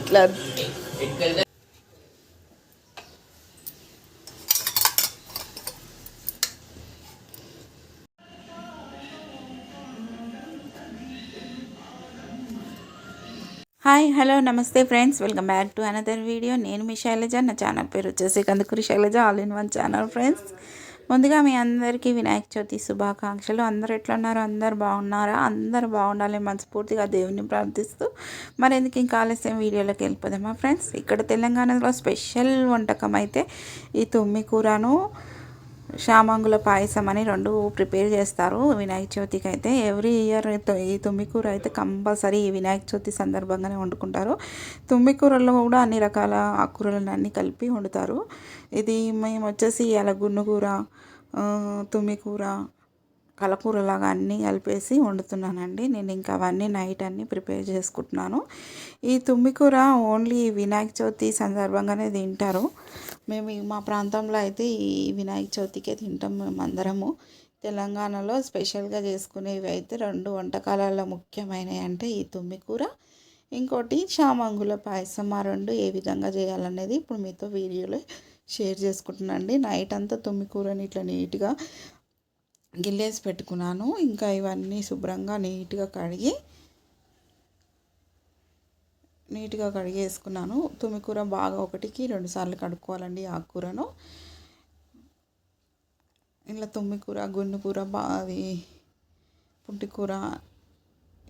ఇట్లా. Hi hello నమస్తే friends. Welcome back to another video. నేను మీ శైలజ. నా ఛానల్ పేరు వచ్చేసి Kandukuri Shailaja. All in one channel friends. ముందుగా మీ అందరికీ వినాయక చవితి శుభాకాంక్షలు. అందరు ఎట్లున్నారు? అందరు బాగున్నారా? అందరు బాగుండాలి మనస్ఫూర్తిగా దేవుని ప్రార్థిస్తూ మరి ఎందుకు ఇంకా ఆలస్యం? వీడియోలోకి వెళ్ళిపోదామా ఫ్రెండ్స్? ఇక్కడ తెలంగాణలో స్పెషల్ వంటకం అయితే ఈ తుమ్మి కూరను శామంగుల పాయసం అని రెండు ప్రిపేర్ చేస్తారు. వినాయక చవితికి అయితే ఎవ్రీ ఇయర్ ఈ తుమ్మికూర అయితే కంపల్సరీ ఈ వినాయక చవితి సందర్భంగానే వండుకుంటారు. తుమ్మికూరలో కూడా అన్ని రకాల ఆకుకూరలను కలిపి వండుతారు. ఇది మేము వచ్చేసి అలా గున్నుకూర తుమ్మికూర కలకూరలాగా అన్నీ కలిపేసి వండుతున్నానండి. నేను ఇంకా అవన్నీ నైట్ అన్నీ ప్రిపేర్ చేసుకుంటున్నాను. ఈ తుమ్మికూర ఓన్లీ వినాయక చవితి సందర్భంగానే తింటారు. మేము మా ప్రాంతంలో అయితే ఈ వినాయక చవితికే తింటాం మేము అందరము. తెలంగాణలో స్పెషల్గా చేసుకునేవి అయితే రెండు వంటకాలలో ముఖ్యమైనవి అంటే ఈ తుమ్మికూర ఇంకోటి చామంగుల పాయసం. ఆ రెండు ఏ విధంగా చేయాలనేది ఇప్పుడు మీతో వీడియోలో షేర్ చేసుకుంటున్నానండి నైట్ అంతా తుమ్మికూరని ఇట్లా నీట్గా గిల్లేసి పెట్టుకున్నాను. ఇంకా ఇవన్నీ శుభ్రంగా నీట్గా కడిగి నీట్గా కడిగేసుకున్నాను. తుమ్మికూర బాగా ఒకటికి రెండు సార్లు కడుక్కోవాలండి ఆకుకూరను ఇలా తుమ్మికూర గున్నుకూర బా అది పుంటికూర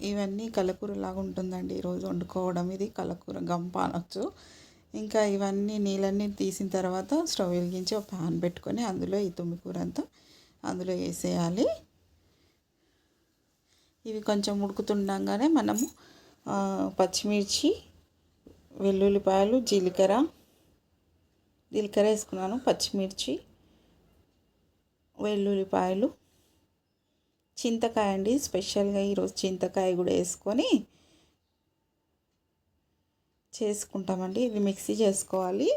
ఇవన్నీ కలకూరలాగా ఉంటుందండి. ఈరోజు వండుకోవడం ఇది కలకూర గంప అనొచ్చు ఇంకా ఇవన్నీ నీళ్ళన్నీ తీసిన తర్వాత స్టవ్ వెలిగించి ఒక ప్యాన్ పెట్టుకొని అందులో ఈ తుమ్మికూర అంతా అందులో వేసేయాలి. ఇవి కొంచెం ఉడుకుతుండగానే మనము పచ్చిమిర్చి వెల్లుల్లిపాయలు జీలకర్ర. జీలకర్ర వేసుకున్నాను పచ్చిమిర్చి వెల్లుల్లిపాయలు. చింతకాయ అండి స్పెషల్గా ఈరోజు చింతకాయ కూడా వేసుకొని చేసుకుంటామండి. ఇది మిక్సీ చేసుకోవాలి.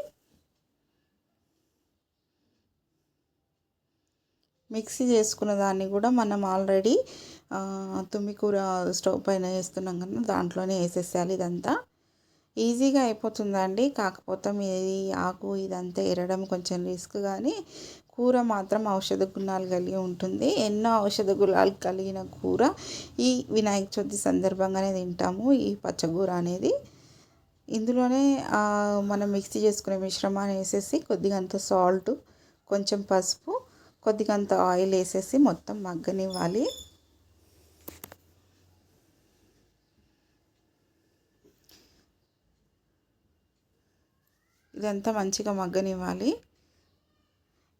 మిక్సీ చేసుకున్న దాన్ని కూడా మనం ఆల్రెడీ తుమ్మి కూర స్టవ్ పైన వేస్తున్నాం కదా దాంట్లోనే వేసేసేయాలి ఇదంతా. ఈజీగా అయిపోతుందండి కాకపోతే ఇది ఆకు ఇదంతా ఎరడం కొంచెం రిస్క్ కానీ కూర మాత్రం ఔషధ గుణాలు కలిగి ఉంటుంది. ఎన్నో ఔషధ గుణాలు కలిగిన కూర ఈ వినాయక చవితి సందర్భంగానే తింటాము ఈ పచ్చకూర అనేది. ఇందులోనే మనం మిక్సీ చేసుకునే మిశ్రమాన్ని వేసేసి కొద్దిగంత సాల్ట్ కొంచెం పసుపు కొద్దిగంత ఆయిల్ వేసేసి మొత్తం మగ్గనివ్వాలి. ఇదంతా మంచిగా మగ్గనివ్వాలి.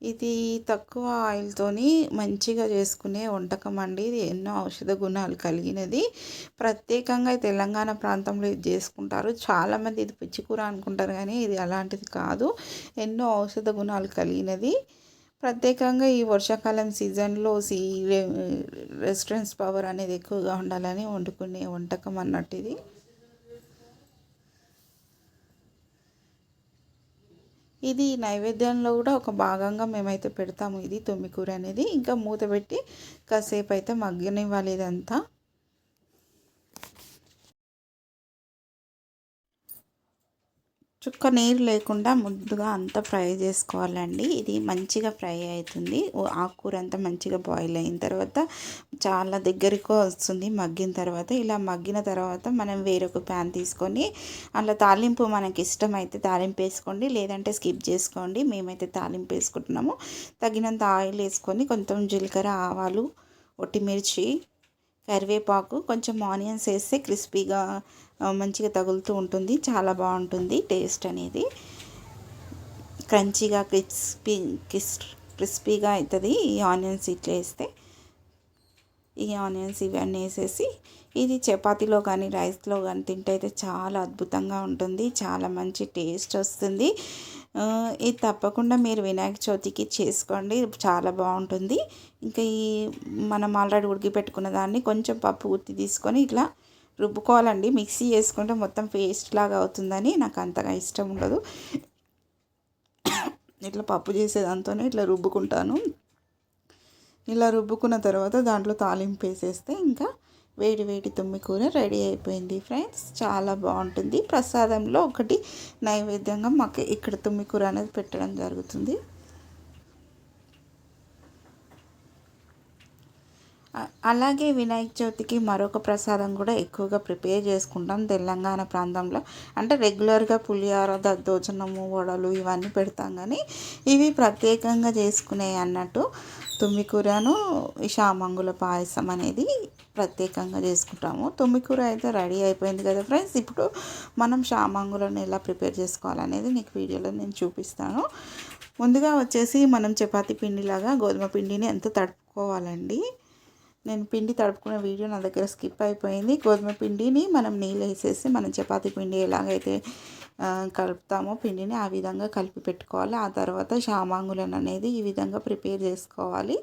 ఇది తక్కువ ఆయిల్తోని మంచిగా చేసుకునే వంటకం అండి. ఇది ఎన్నో ఔషధ గుణాలు కలిగినది. ప్రత్యేకంగా తెలంగాణ ప్రాంతంలో ఇది చేసుకుంటారు. చాలామంది ఇది పిచ్చికూర అనుకుంటారు కానీ ఇది అలాంటిది కాదు. ఎన్నో ఔషధ గుణాలు కలిగినది. ప్రత్యేకంగా ఈ వర్షాకాలం సీజన్లో సీ రెస్టారెంట్స్ పవర్ అనేది ఎక్కువగా ఉండాలని వండుకునే వంటకం అన్నట్టు ఇది. ఇది నైవేద్యంలో కూడా ఒక భాగంగా మేమైతే పెడతాము. ఇది తొమ్మికూర అనేది. ఇంకా మూత పెట్టి కాసేపు అయితే మగ్గనివ్వాలి ఇదంతా. చుక్క నీరు లేకుండా ముద్దుగా అంతా ఫ్రై చేసుకోవాలండి. ఇది మంచిగా ఫ్రై అవుతుంది. ఆకుకూర అంతా మంచిగా బాయిల్ అయిన తర్వాత చాలా దగ్గరికి వస్తుంది. మగ్గిన తర్వాత ఇలా మగ్గిన తర్వాత మనం వేరొక ప్యాన్ తీసుకొని అందులో తాలింపు మనకి ఇష్టమైతే తాలింపు వేసుకోండి. లేదంటే స్కిప్ చేసుకోండి. మేమైతే తాలింపు వేసుకుంటున్నాము. తగినంత ఆయిల్ వేసుకొని కొంచెం జీలకర్ర ఆవాలు ఒట్టిమిర్చి కరివేపాకు కొంచెం ఆనియన్స్ వేస్తే క్రిస్పీగా మంచిగా తగులుతూ ఉంటుంది. చాలా బాగుంటుంది టేస్ట్ అనేది. క్రంచీగా క్రిస్పీ క్రిస్ క్రిస్పీగా అవుతుంది ఈ ఆనియన్స్ ఇట్లా వేస్తే. ఈ ఆనియన్స్ ఇవన్నీ వేసేసి ఇది చపాతీలో కానీ రైస్లో కానీ తింటే అయితే చాలా అద్భుతంగా ఉంటుంది. చాలా మంచి టేస్ట్ వస్తుంది. ఇది తప్పకుండా మీరు వినాయక చవితికి చేసుకోండి. చాలా బాగుంటుంది. ఇంకా ఈ మనం ఆల్రెడీ ఉడికి పెట్టుకున్న దాన్ని కొంచెం పప్పు ఉత్తి తీసుకొని ఇట్లా రుబ్బుకోవాలండి. మిక్సీ చేసుకుంటే మొత్తం పేస్ట్ లాగా అవుతుందని నాకు అంతగా ఇష్టం ఉండదు. ఇట్లా పప్పు చేసేదాంతోనే ఇట్లా రుబ్బుకుంటాను. ఇలా రుబ్బుకున్న తర్వాత దాంట్లో తాలింపు వేసేస్తే ఇంకా వేడి వేడి తుమ్మి కూర రెడీ అయిపోయింది ఫ్రెండ్స్. చాలా బాగుంటుంది. ప్రసాదంలో ఒకటి నైవేద్యంగా మాకు ఇక్కడ తుమ్మి కూర అనేది పెట్టడం జరుగుతుంది. అలాగే వినాయక చవితికి మరొక ప్రసాదం కూడా ఎక్కువగా ప్రిపేర్ చేసుకుంటాం. తెలంగాణ ప్రాంతంలో అంటే రెగ్యులర్గా పులిహార దద్దోజనము వడలు ఇవన్నీ పెడతాం కానీ ఇవి ప్రత్యేకంగా చేసుకునే అన్నట్టు తుమ్మికూరను షామంగుల పాయసం అనేది ప్రత్యేకంగా చేసుకుంటాము. తుమ్మికూర అయితే రెడీ అయిపోయింది కదా ఫ్రెండ్స్. ఇప్పుడు మనం షామాంగులను ఎలా ప్రిపేర్ చేసుకోవాలనేది నీకు వీడియోలో నేను చూపిస్తాను. ముందుగా వచ్చేసి మనం చపాతి పిండిలాగా గోధుమ పిండిని ఎంత తడుపుకోవాలండి? నేను పిండి తడుపుకునే వీడియో నా దగ్గర స్కిప్ అయిపోయింది. గోధుమ పిండిని మనం నీళ్ళు వేసేసి మనం చపాతీ పిండి ఎలాగైతే కలుపుతామో. పిండిని ఆ విధంగా కలిపి పెట్టుకోవాలి. ఆ తర్వాత షామాంగులను అనేది ఈ విధంగా ప్రిపేర్ చేసుకోవాలి.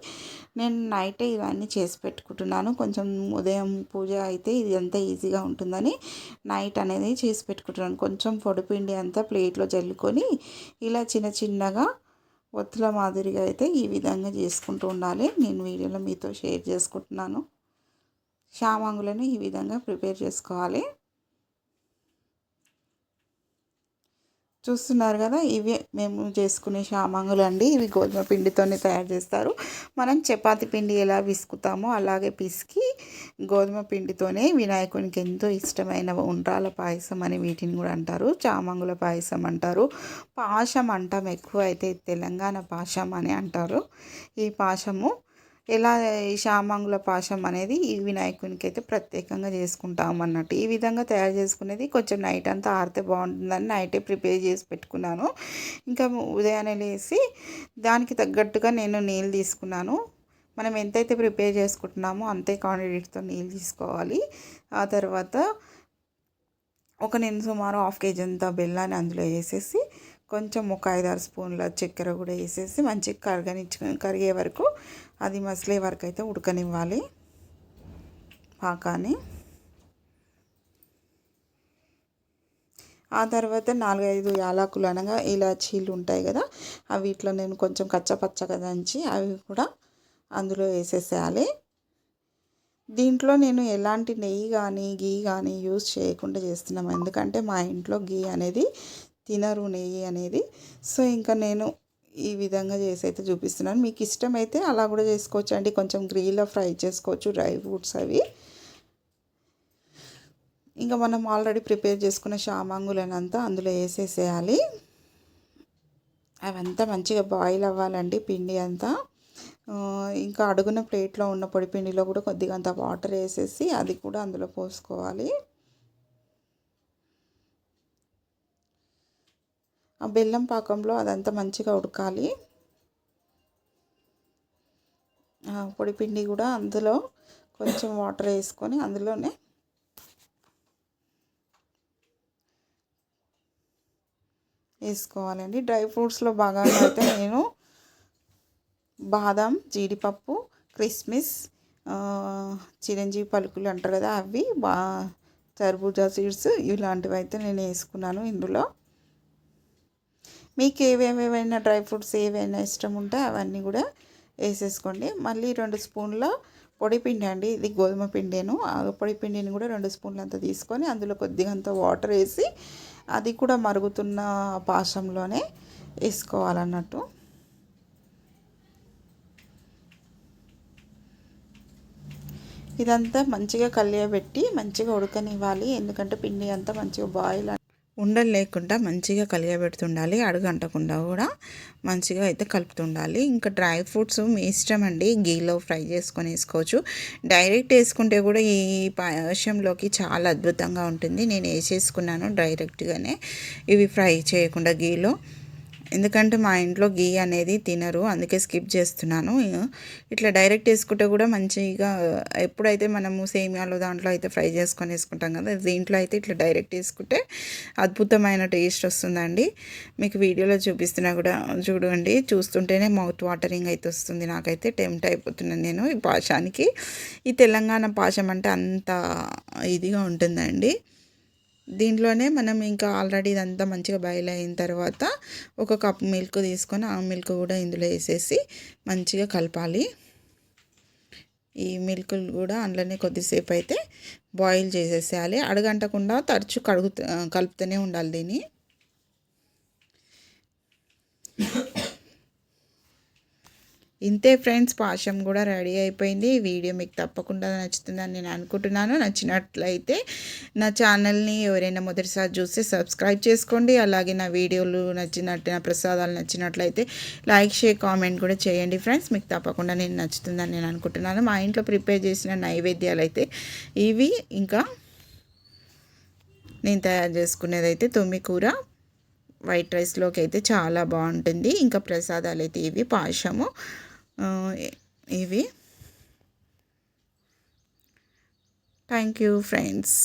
నేను నైటే ఇవన్నీ చేసి పెట్టుకుంటున్నాను. కొంచెం ఉదయం పూజ అయితే ఇది అంతా ఈజీగా ఉంటుందని నైట్ అనేది చేసి పెట్టుకుంటున్నాను. కొంచెం పొడిపిండి అంతా ప్లేట్లో జల్లుకొని ఇలా చిన్న చిన్నగా ఒత్తుల మాదిరిగా అయితే ఈ విధంగా చేసుకుంటూ ఉండాలి. నేను వీడియోలో మీతో షేర్ చేసుకుంటున్నాను. షామాంగులను ఈ విధంగా ప్రిపేర్ చేసుకోవాలి. చూస్తున్నారు కదా ఇవి మేము చేసుకునే షామాంగులు అండి. ఇవి గోధుమ పిండితోనే తయారు చేస్తారు. మనం చపాతి పిండి ఎలా విసుకుతామో అలాగే పిసికి గోధుమ పిండితోనే వినాయకునికి ఎంతో ఇష్టమైన ఉండ్రాల పాయసం అని వీటిని కూడా అంటారు. చామంగుల పాయసం అంటారు. పాశం అంటాం ఎక్కువ అయితే తెలంగాణ పాశం అని అంటారు. ఈ పాశము ఎలా ఈ శామంగుల పాశం అనేది ఈ వినాయకునికి అయితే ప్రత్యేకంగా చేసుకుంటాం అన్నట్టు. ఈ విధంగా తయారు చేసుకునేది కొంచెం నైట్ అంతా ఆరితే బాగుంటుందని నైటే ప్రిపేర్ చేసి పెట్టుకున్నాను. ఇంకా ఉదయాన్నే లేసి దానికి తగ్గట్టుగా నేను నీళ్ళు తీసుకున్నాను. మనం ఎంతైతే ప్రిపేర్ చేసుకుంటున్నామో అంతే క్వాంటిటీతో నీళ్ళు తీసుకోవాలి. ఆ తర్వాత ఒక నేను సుమారు హాఫ్ కేజీ అంత బెల్లాన్ని అందులో వేసేసి కొంచెం ఒక ఐదారు స్పూన్ల చక్కెర కూడా వేసేసి మంచిగా కరగనిచ్చు కరిగే వరకు అది మసిలే వరకు అయితే ఉడకనివ్వాలి పాకాన్ని ఆ తర్వాత నాలుగైదు యాలకులు అనగా ఇలాచీలు ఉంటాయి కదా అవి ఇట్లా నేను కొంచెం కచ్చపచ్చగా దంచి అవి కూడా అందులో వేసేసేయాలి. దీంట్లో నేను ఎలాంటి నెయ్యి కానీ గీ కానీ యూజ్ చేయకుండా చేస్తున్నాము. ఎందుకంటే మా ఇంట్లో గీ అనేది తినరు నెయ్యి అనేది. సో ఇంకా నేను ఈ విధంగా చేసి అయితే చూపిస్తున్నాను. మీకు ఇష్టమైతే అలా కూడా చేసుకోవచ్చు అండి కొంచెం గ్రీలో ఫ్రై చేసుకోవచ్చు డ్రై ఫ్రూట్స్ అవి. ఇంకా మనం ఆల్రెడీ ప్రిపేర్ చేసుకున్న షామాంగులనంతా అందులో వేసేసేయాలి. అవంతా మంచిగా బాయిల్ అవ్వాలండి పిండి అంతా. ఇంకా అడుగున ప్లేట్లో ఉన్న పొడి పిండిలో కూడా కొద్దిగా అంత వాటర్ వేసేసి అది కూడా అందులో పోసుకోవాలి. ఆ బెల్లం పాకంలో అదంతా మంచిగా ఉడకాలి. పొడిపిండి కూడా అందులో కొంచెం వాటర్ వేసుకొని అందులోనే వేసుకోవాలండి. డ్రై ఫ్రూట్స్లో భాగంగా అయితే నేను బాదం జీడిపప్పు క్రిస్మిస్ చిరంజీవి పలుకులు అంటారు కదా అవి బా తర్బూజా సీడ్స్ ఇలాంటివి అయితే నేను వేసుకున్నాను ఇందులో. మీకు ఏవేమైనా డ్రై ఫ్రూట్స్ ఏవైనా ఇష్టం ఉంటే అవన్నీ కూడా వేసేసుకోండి. మళ్ళీ రెండు స్పూన్ల పొడి పిండి అండి ఇది గోధుమ పిండిను. ఆ పొడి పిండిని కూడా రెండు స్పూన్లు అంత తీసుకొని అందులో కొద్దిగా అంత వాటర్ వేసి అది కూడా మరుగుతున్న పాశంలోనే వేసుకోవాలన్నట్టు. ఇదంతా మంచిగా కలియబెట్టి మంచిగా ఉడకనివ్వాలి ఎందుకంటే పిండి అంతా మంచిగా బాయిల్ ఉండలు లేకుండా మంచిగా కలిగబెడుతుండాలి అడుగంటకుండా కూడా మంచిగా అయితే కలుపుతుండాలి. ఇంకా డ్రై ఫ్రూట్స్ మీ ఇష్టం అండి. గీలో ఫ్రై చేసుకొని వేసుకోవచ్చు. డైరెక్ట్ వేసుకుంటే కూడా ఈ పాయసంలోకి చాలా అద్భుతంగా ఉంటుంది. నేను వేసేసుకున్నాను డైరెక్ట్గానే. ఇవి ఫ్రై చేయకుండా గీలో. ఎందుకంటే మా ఇంట్లో గీ అనేది తినరు అందుకే స్కిప్ చేస్తున్నాను. ఇట్లా డైరెక్ట్ వేసుకుంటే కూడా మంచిగా ఎప్పుడైతే మనము సేమియాలో దాంట్లో అయితే ఫ్రై చేసుకొని వేసుకుంటాం కదా దీంట్లో అయితే ఇట్లా డైరెక్ట్ వేసుకుంటే అద్భుతమైన టేస్ట్ వస్తుందండి. మీకు వీడియోలో చూపిస్తున్నా కూడా చూడండి. చూస్తుంటేనే మౌత్ వాటరింగ్ అయితే వస్తుంది. నాకైతే టెంప్ట్ అయిపోతున్నాను నేను ఈ పాషానికి. ఈ తెలంగాణ పాషం అంటే అంత ఇదిగా ఉంటుందండి. దీంట్లోనే మనం ఇంకా ఆల్రెడీ ఇదంతా మంచిగా బాయిల్ అయిన తర్వాత ఒక కప్ మిల్క్ తీసుకొని ఆ మిల్క్ కూడా ఇందులో వేసేసి మంచిగా కలపాలి. ఈ మిల్క్ కూడా అందులోనే కొద్దిసేపు అయితే బాయిల్ చేసేసేయాలి. అడగంటకుండా తరచు కడుగు కలుపుతూనే ఉండాలి దీన్ని. ఇంతే ఫ్రెండ్స్ పాశం కూడా రెడీ అయిపోయింది. ఈ వీడియో మీకు తప్పకుండా నచ్చుతుందని నేను అనుకుంటున్నాను. నచ్చినట్లయితే నా ఛానల్ని ఎవరైనా మొదటిసారి చూస్తే సబ్స్క్రైబ్ చేసుకోండి. అలాగే నా వీడియోలు నచ్చినట్టు నా ప్రసాదాలు నచ్చినట్లయితే లైక్ షేర్ కామెంట్ కూడా చేయండి ఫ్రెండ్స్. మీకు తప్పకుండా నేను నచ్చుతుందని నేను అనుకుంటున్నాను. మా ఇంట్లో ప్రిపేర్ చేసిన నైవేద్యాలు అయితే ఇవి. ఇంకా నేను తయారు చేసుకునేది అయితే తొమ్మి కూర వైట్ రైస్లోకి అయితే చాలా బాగుంటుంది. ఇంకా ప్రసాదాలు అయితే ఇవి. పాశము ఇవి థ్యాంక్ యూ ఫ్రెండ్స్